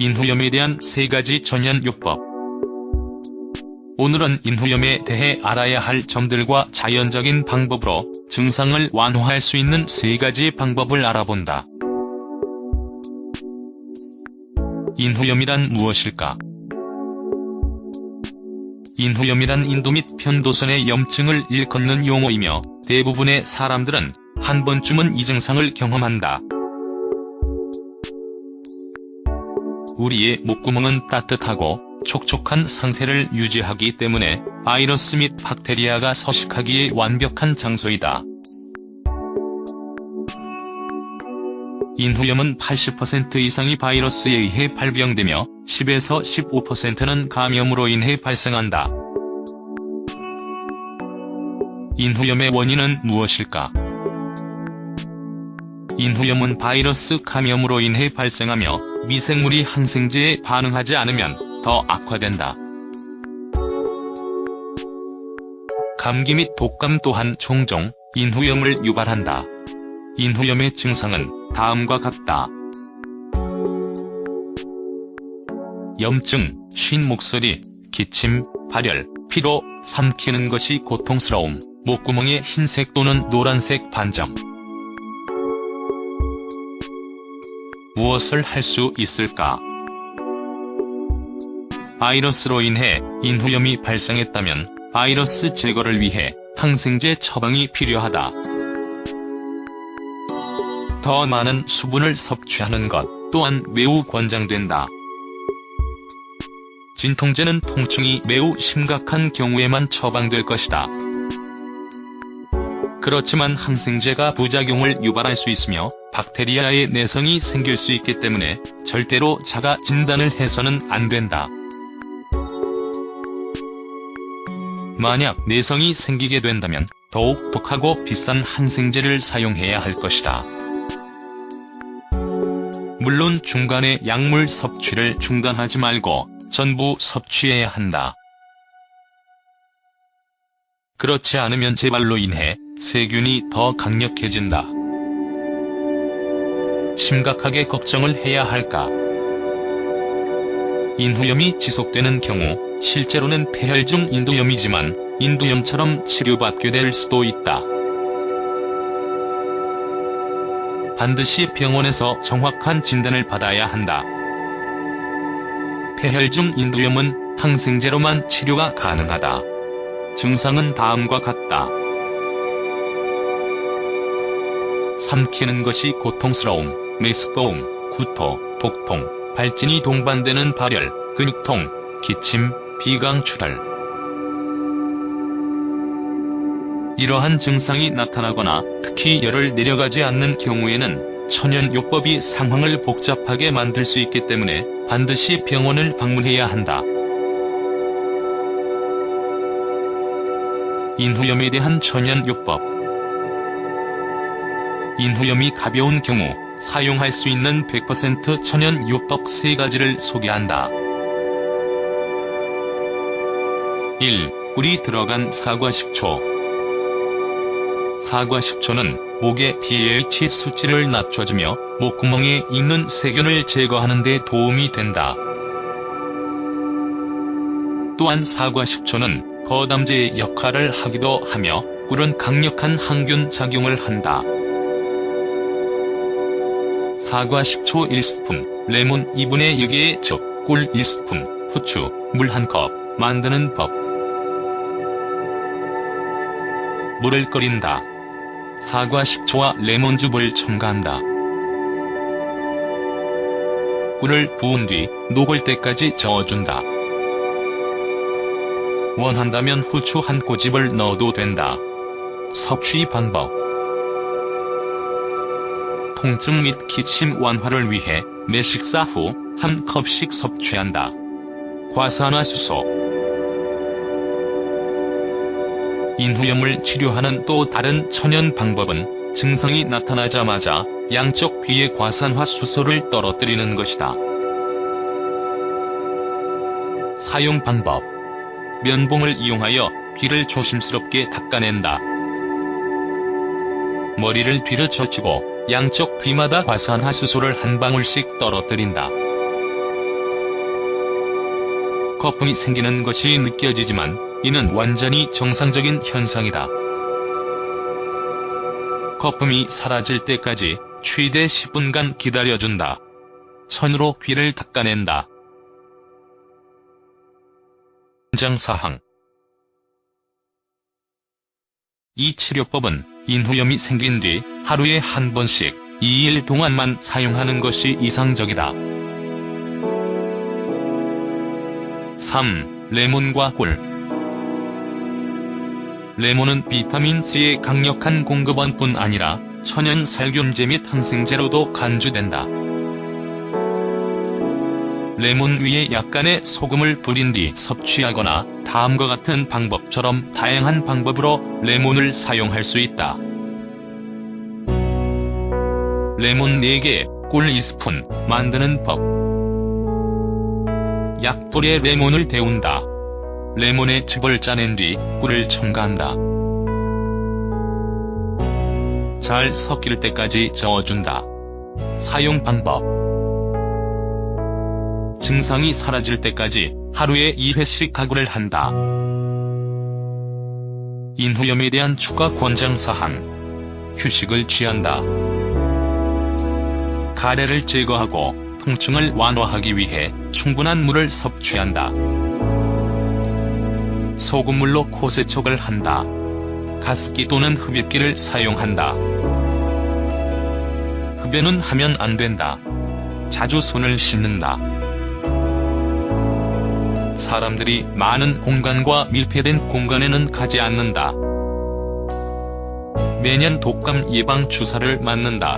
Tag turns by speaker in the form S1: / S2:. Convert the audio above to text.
S1: 인후염에 대한 세 가지 전연요법. 오늘은 인후염에 대해 알아야 할 점들과 자연적인 방법으로 증상을 완화할 수 있는 세 가지 방법을 알아본다. 인후염이란 무엇일까? 인후염이란 인도 및 편도선의 염증을 일컫는 용어이며 대부분의 사람들은 한 번쯤은 이 증상을 경험한다. 우리의 목구멍은 따뜻하고 촉촉한 상태를 유지하기 때문에 바이러스 및 박테리아가 서식하기에 완벽한 장소이다. 인후염은 80% 이상이 바이러스에 의해 발병되며 10에서 15%는 감염으로 인해 발생한다. 인후염의 원인은 무엇일까? 인후염은 바이러스 감염으로 인해 발생하며 미생물이 항생제에 반응하지 않으면 더 악화된다. 감기 및 독감 또한 종종 인후염을 유발한다. 인후염의 증상은 다음과 같다. 염증, 쉰 목소리, 기침, 발열, 피로, 삼키는 것이 고통스러움, 목구멍에 흰색 또는 노란색 반점. 무엇을 할 수 있을까? 바이러스로 인해 인후염이 발생했다면 바이러스 제거를 위해 항생제 처방이 필요하다. 더 많은 수분을 섭취하는 것 또한 매우 권장된다. 진통제는 통증이 매우 심각한 경우에만 처방될 것이다. 그렇지만 항생제가 부작용을 유발할 수 있으며 박테리아의 내성이 생길 수 있기 때문에 절대로 자가 진단을 해서는 안 된다. 만약 내성이 생기게 된다면 더욱 독하고 비싼 항생제를 사용해야 할 것이다. 물론 중간에 약물 섭취를 중단하지 말고 전부 섭취해야 한다. 그렇지 않으면 재발로 인해 세균이 더 강력해진다. 심각하게 걱정을 해야 할까? 인후염이 지속되는 경우 실제로는 폐혈중 인두염이지만 인두염처럼 치료받게 될 수도 있다. 반드시 병원에서 정확한 진단을 받아야 한다. 폐혈중 인두염은 항생제로만 치료가 가능하다. 증상은 다음과 같다. 삼키는 것이 고통스러움, 메스꺼움, 구토, 복통, 발진이 동반되는 발열, 근육통, 기침, 비강 출혈. 이러한 증상이 나타나거나 특히 열을 내려가지 않는 경우에는 천연요법이 상황을 복잡하게 만들 수 있기 때문에 반드시 병원을 방문해야 한다. 인후염에 대한 천연요법 인후염이 가벼운 경우 사용할 수 있는 100% 천연 요법 3가지를 소개한다. 1. 꿀이 들어간 사과 식초 사과 식초는 목의 pH 수치를 낮춰주며 목구멍에 있는 세균을 제거하는 데 도움이 된다. 또한 사과 식초는 거담제의 역할을 하기도 하며 꿀은 강력한 항균 작용을 한다. 사과 식초 1스푼, 레몬 2분의 1개의 즉, 꿀 1스푼, 후추, 물 1컵, 만드는 법. 물을 끓인다. 사과 식초와 레몬즙을 첨가한다. 꿀을 부은 뒤 녹을 때까지 저어준다. 원한다면 후추 한 꼬집을 넣어도 된다. 섭취 방법 통증 및 기침 완화를 위해 매 식사 후 한 컵씩 섭취한다. 과산화수소 인후염을 치료하는 또 다른 천연 방법은 증상이 나타나자마자 양쪽 귀의 과산화수소를 떨어뜨리는 것이다. 사용 방법 면봉을 이용하여 귀를 조심스럽게 닦아낸다. 머리를 뒤로 젖히고 양쪽 귀마다 과산화수소를 한 방울씩 떨어뜨린다. 거품이 생기는 것이 느껴지지만 이는 완전히 정상적인 현상이다. 거품이 사라질 때까지 최대 10분간 기다려준다. 천으로 귀를 닦아낸다. 권장사항 이 치료법은 인후염이 생긴 뒤 하루에 한 번씩 2일 동안만 사용하는 것이 이상적이다. 3. 레몬과 꿀 레몬은 비타민C의 강력한 공급원뿐 아니라 천연 살균제 및 항생제로도 간주된다. 레몬 위에 약간의 소금을 뿌린 뒤 섭취하거나 다음과 같은 방법처럼 다양한 방법으로 레몬을 사용할 수 있다. 레몬 4개, 꿀 2스푼, 만드는 법. 약불에 레몬을 데운다. 레몬의 즙을 짜낸 뒤 꿀을 첨가한다. 잘 섞일 때까지 저어준다. 사용 방법 증상이 사라질 때까지 하루에 2회씩 가구를 한다. 인후염에 대한 추가 권장사항 휴식을 취한다. 가래를 제거하고 통증을 완화하기 위해 충분한 물을 섭취한다. 소금물로 코 세척을 한다. 가습기 또는 흡입기를 사용한다. 흡연은 하면 안 된다. 자주 손을 씻는다. 사람들이 많은 공간과 밀폐된 공간에는 가지 않는다. 매년 독감 예방 주사를 맞는다.